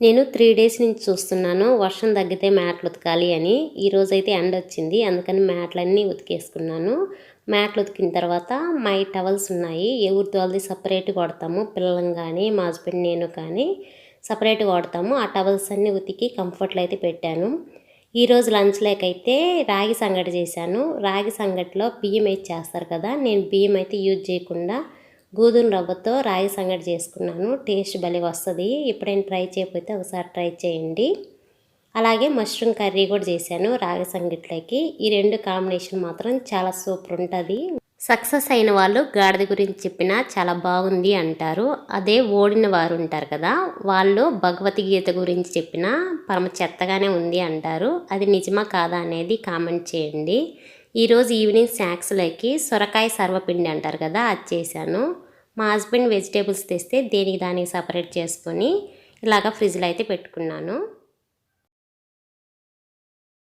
నేను three days నుంచి చూస్తున్నాను. వర్షం తగ్గితే మ్యాట్లు ఉతకాలి అని. ఈరోజు అయితే ఎండ వచ్చింది. అందుకని మ్యాట్లన్నీ ఉతికేసుకున్నాను. మ్యాట్లు ఉతికిన తర్వాత మై టవల్స్ ఉన్నాయి. ఎవరితో వాళ్ళది సపరేట్ కొడతాము పిల్లలం కానీ మా హస్బెండ్ నేను కానీ సపరేట్ కొడతాము ఆ టవల్స్ అన్నీ ఉతికి కంఫర్ట్లో అయితే పెట్టాను. ఈరోజు లంచ్లోకైతే రాగి సంగటి చేశాను. రాగి సంగటిలో బియ్యం అయితే చేస్తారు కదా. నేను బియ్యం అయితే యూజ్ చేయకుండా గోధుమ రవ్వతో రాగి సంగటి చేసుకున్నాను. టేస్ట్ భలే వస్తుంది. ఎప్పుడైనా ట్రై చేయకపోతే ఒకసారి ట్రై చేయండి. అలాగే మష్రూమ్ కర్రీ కూడా చేశాను రాగి సంగట్లోకి. ఈ రెండు కాంబినేషన్ మాత్రం చాలా సూపర్ ఉంటుంది. సక్సెస్ అయిన వాళ్ళు గాడిద గురించి చెప్పినా చాలా బాగుంది అంటారు. అదే ఓడిన వారు ఉంటారు కదా వాళ్ళు భగవద్గీత గురించి చెప్పినా పరమ చెత్తగానే ఉంది అంటారు. అది నిజమా కాదా అనేది కామెంట్ చేయండి. ఈరోజు ఈవినింగ్ స్నాక్స్లోకి సొరకాయ సర్వపిండి అంటారు కదా అది చేశాను. మా హస్బెండ్ వెజిటేబుల్స్ తెస్తే దేనికి దానికి సపరేట్ చేసుకొని ఇలాగ ఫ్రిడ్జ్లో అయితే పెట్టుకున్నాను.